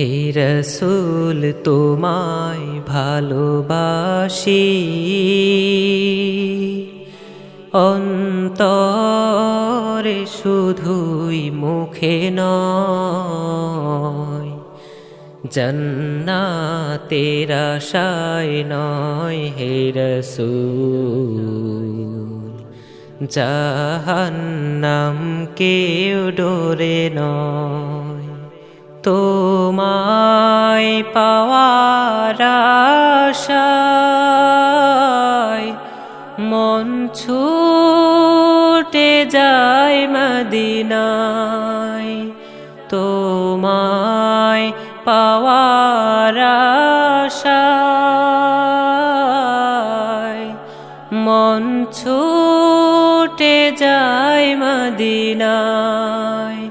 হে রসুল, তোমায় ভালোবাসি। অন্তরে শুধুই মুখে নয়, জন্নাতের আশায় নয় হে রসুল। জাহান্নাম কেউ ডোরে নয় তোমায় পাওয়ার মন ছুটে যায় মদিনায়। তোমায় পাওয়ার মন ছুটে যায় মদিনায়।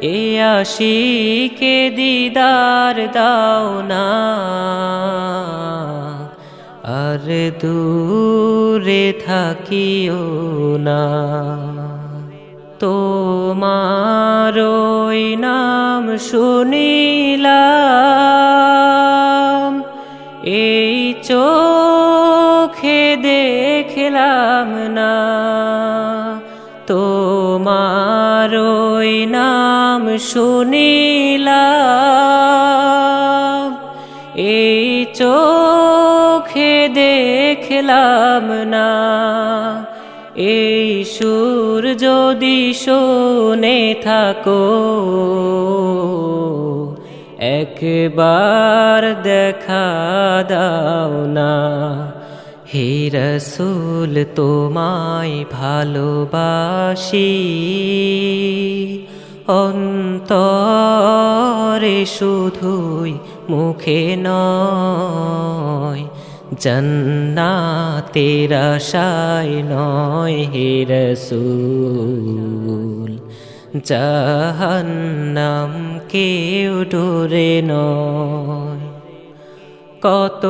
এ আশিকে দিদার দাও না। আর দূরে থাকিও না। তোমার ওই নাম শুনিলাম, এই চোখে দেখলাম না। নাম শুনিলাম। এই চোখে দেখলাম না। এই সুর যদি শোনে থাকো, একবার দেখা দাও না। হে রসুল, তোমায় ভালোবাসি। অন্তরে শুধুই মুখে নয়, জন্নাতের আশায় নয় হে রসুল। জাহান্নাম কেউ ডোরে নয়। কত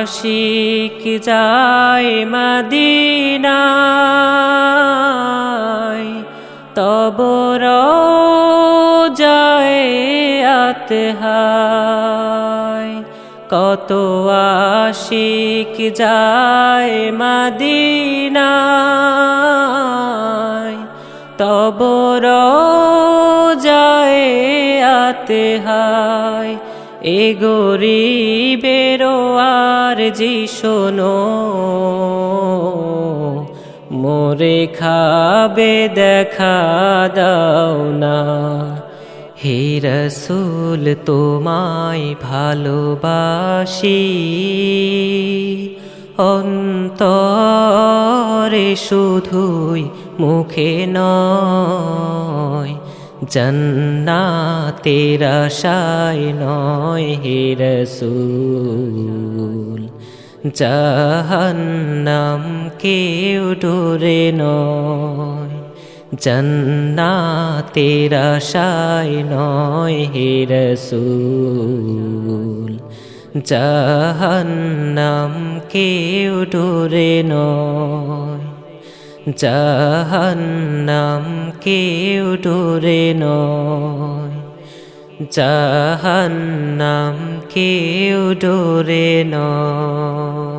আশিক যায় মদিনায় তব যায় আতহায় কত আশিক যায় মদিনায়। তব যায় আতহায় এ গরিবের আর জি শোনো। মোরে খাবে দেখা দাও না। হে রসুল, তোমায় ভালোবাসি। অন্তরে শুধুই মুখে নয়, জন্নাতের আশায় নয়, হে রসুল। জাহান্নাম কেউ ডোরে নয়, জন্নাতের আশায় নয় হে রসুল। জাহান্নাম কেউ ডোরে নয়, জাহান্নাম কেউ ডোরে নয়। জাহান্নাম কেউ ডোরে নয়